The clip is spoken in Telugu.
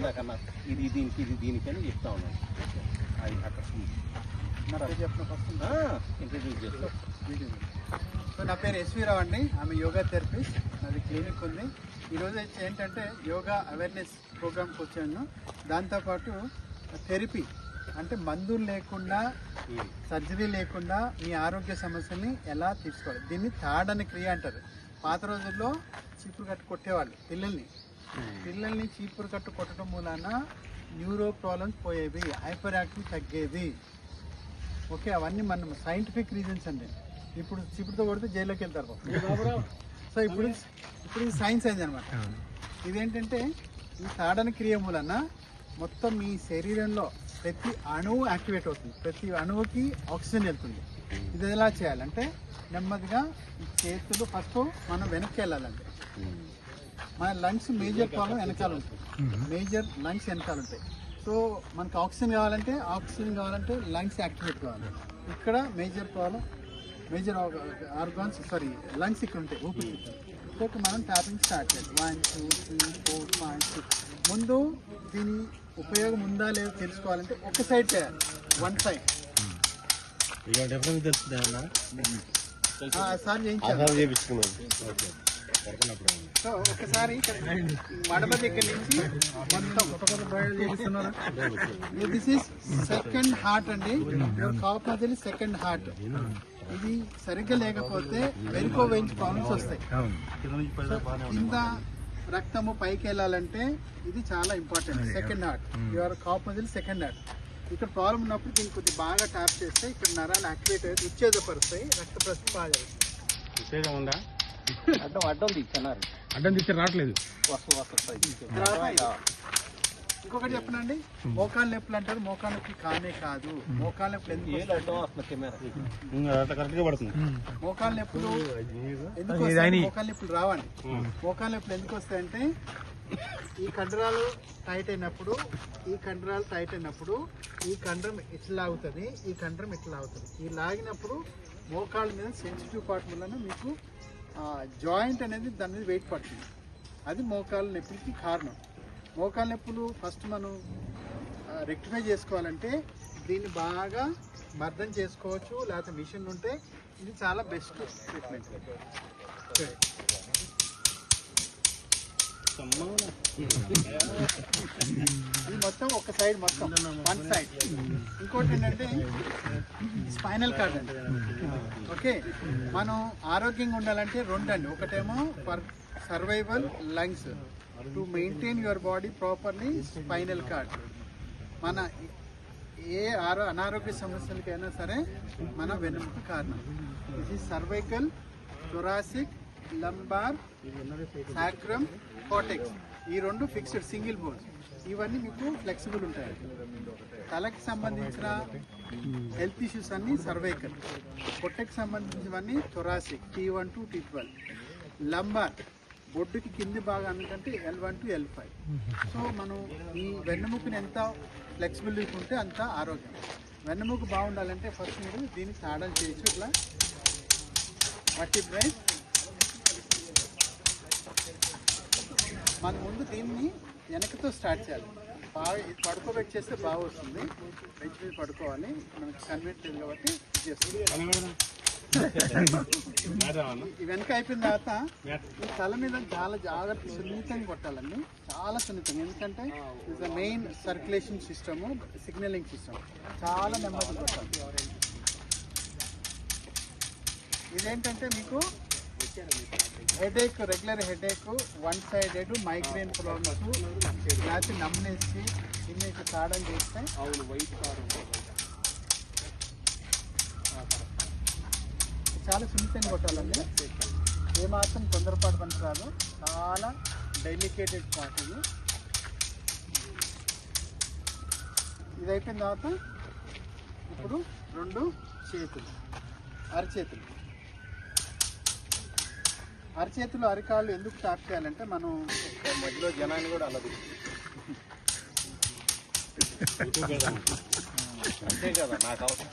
ఇందాకన్నా ఇది దీనికి ఇది దీనికి అని చెప్తా ఉన్నాను అది అక్కడ ఇంట్రడ్యూస్ చేస్తాం. సో నా పేరు ఎస్వి రావు అండి. ఆమె యోగా థెరపిస్ట్ నాది క్లినిక్ ఉంది. ఈరోజు అయితే ఏంటంటే యోగా అవేర్నెస్ ప్రోగ్రామ్కి వచ్చాను. దాంతోపాటు థెరపీ అంటే మందులు లేకుండా సర్జరీ లేకుండా మీ ఆరోగ్య సమస్యల్ని ఎలా తీర్చుకోవాలి? దీన్ని తాడని క్రియ అంటారు. పాత రోజుల్లో చీపురు కట్టు కొట్టేవాళ్ళు పిల్లల్ని. పిల్లల్ని చీపురు కట్టు కొట్టడం మూలాన న్యూరో ప్రాబ్లమ్స్ పోయేవి హైపర్ యాక్టివ్ తగ్గేది ఓకే అవన్నీ మనం సైంటిఫిక్ రీజన్స్ అండి. ఇప్పుడు చీపురుతో కొడితే జైల్లోకి వెళ్తారు. సో ఇప్పుడు ఇప్పుడు ఇది సైన్స్ అయింది అనమాట ఇదేంటంటే ఈ తాడని క్రియ మూలన మొత్తం మీ శరీరంలో ప్రతి అణువు యాక్టివేట్ అవుతుంది. ప్రతి అణువుకి ఆక్సిజన్ వెళ్తుంది. ఇది ఎలా చేయాలంటే నెమ్మదిగా ఈ చేతులు ఫస్ట్ మనం వెనక్కి వెళ్ళాలంటే మన లంగ్స్ మేజర్ ప్రాబ్లం వెనకాల ఉంటుంది మేజర్ లంగ్స్ వెనకాల ఉంటాయి. సో మనకు ఆక్సిజన్ కావాలంటే ఆక్సిజన్ కావాలంటే లంగ్స్ యాక్టివేట్ కావాలి. ఇక్కడ major problem major organs sorry lungs ఇక్కడ ఉంటాయి ఊపిరితిత్తులు సో ఇక్కడ మనం ట్యాపింగ్ స్టార్ట్ చేయాలి one two three four five six ముందు దీని ఉపయోగం ఉందా లేదో తెలుసుకోవాలంటే ఒక సైడ్ చేయాలి. వన్ సైడ్ తెలుస్తుంది అన్న సార్ చేయించాలి సో ఒకసారి ఇక్కడ మడమ దగ్గర నుంచి మొత్తం దిస్ ఇస్ సెకండ్ హార్ట్ అండి. యువర్ కాప్ మధ్యలో సెకండ్ హార్ట్. ఇది సరిగ్గా లేకపోతే వెనుకో వెంచి ప్రాబ్లమ్స్ వస్తాయి. కింద రక్తము పైకి వెళ్ళాలంటే ఇది చాలా important second heart. Your calf మధ్యలో సెకండ్ హార్ట్. ఇక్కడ ప్రాబ్లం ఉన్నప్పుడు దీన్ని కొద్దిగా బాగా ట్యాప్ చేస్తే ఇక్కడ నరాలు యాక్టివేట్ అయ్యి ఉచ్ఛేదపరుస్తాయి రక్త ప్రసరణ బాగా ఉందా? అడ్డం అడ్డం తీస్తున్నారు. అడ్డం తీస్తే రావట్లేదు. వస్తు వస్తాయి తర్వాత ఇంకొకటి చెప్పనండి. మోకాలు నొప్పులు అంటారు. మోకాలు నొప్పి కానే కాదు. మోకాలు నొప్పులు ఎందుకు వస్తుంది మోకాలు నొప్పులు ఎందుకు వస్తాయి? మోకాలు నొప్పులు రావండి. మోకాలు నొప్పులు ఎందుకు వస్తాయంటే ఈ కండరాలు టైట్ అయినప్పుడు ఈ కండరాలు టైట్ అయినప్పుడు ఈ కండరం ఇట్లా లాగుతుంది ఈ కండరం ఇట్లా లాగుతుంది. ఈ లాగినప్పుడు మోకాళ్ళ మీద సెన్సిటివ్ పార్ట్ వలన మీకు జాయింట్ అనేది దాని మీద వెయిట్ పడుతుంది. అది మోకాళ్ళ నొప్పులకి కారణం. మోకాళ్ళ నొప్పులు ఫస్ట్ మనం రెక్టిఫై చేసుకోవాలంటే దీన్ని బాగా మర్దం చేసుకోవచ్చు లేకపోతే మిషన్ ఉంటే ఇది చాలా బెస్ట్ ట్రీట్మెంట్. ఇది మొత్తం ఒక సైడ్ మొత్తం. వన్ సైడ్ ఇంకోటి ఏంటంటే స్పైనల్ కార్డ్ అండి. ఓకే మనం ఆరోగ్యంగా ఉండాలంటే రెండు అండి ఒకటేమో for survival lungs to maintain your body properly spinal cord మన ఏ ఆరో అనారోగ్య సమస్యలకైనా సరే మన వెనుక కారణం. ఇది cervical thoracic lumbar sacrum coccyx. ఈ రెండు ఫిక్స్డ్ సింగిల్ బోన్స్ ఇవన్నీ మీకు ఫ్లెక్సిబుల్ ఉంటాయి. తలకి సంబంధించిన హెల్త్ ఇష్యూస్ అన్ని సర్వైకల్ పొట్టకి సంబంధించినవన్నీ thoracic T one to T twelve. Lumbar బొడ్డుకి కింది భాగానికంటే L one to L five. So మనం ఈ వెన్నెముకని ఎంత ఫ్లెక్సిబిలిటీ ఉంటే అంత ఆరోగ్యం. వెన్నెముక బాగుండాలంటే ఫస్ట్ మీరు దీన్ని తాడలు చేయొచ్చు ఇట్లా వట్టి బ్రైట్ మన ముందు దీన్ని వెనకతో స్టార్ట్ చేయాలి. బాగా ఇది పడుకోబెట్టి చేస్తే బాగా వస్తుంది బెంచ్ మీద పడుకోవాలి. మనకి కన్వెంట్ లేదు కాబట్టి చేస్తుంది. ఈ వెనక అయిపోయిన తర్వాత ఈ తల మీద చాలా జాగ్రత్త సున్నితంగా కొట్టాలండి. చాలా సున్నితంగా. ఎందుకంటే is the main circulation system signaling system చాలా నెమ్మదిగా కొట్టాలి. ఇదేంటంటే మీకు headache regular headache one sided migraine problems లేకపోతే దీన్ని ఇట్లా తాడని చేస్తే. చాలా సున్నితంగా కొట్టాలండి. ఏమాత్రం తొందరపాటు పనికిరాదు చాలా డెలికేటెడ్ పార్ట్ ఇది. ఇది అయిపోయిన తర్వాత ఇప్పుడు రెండు చేతులు అరచేతులు. అరచేతులు అరికాళ్ళు ఎందుకు టాప్ చేయాలంటే మనం మధ్యలో జనాన్ని కూడా అల్లదు అంతే కదా నాకు అవసరం.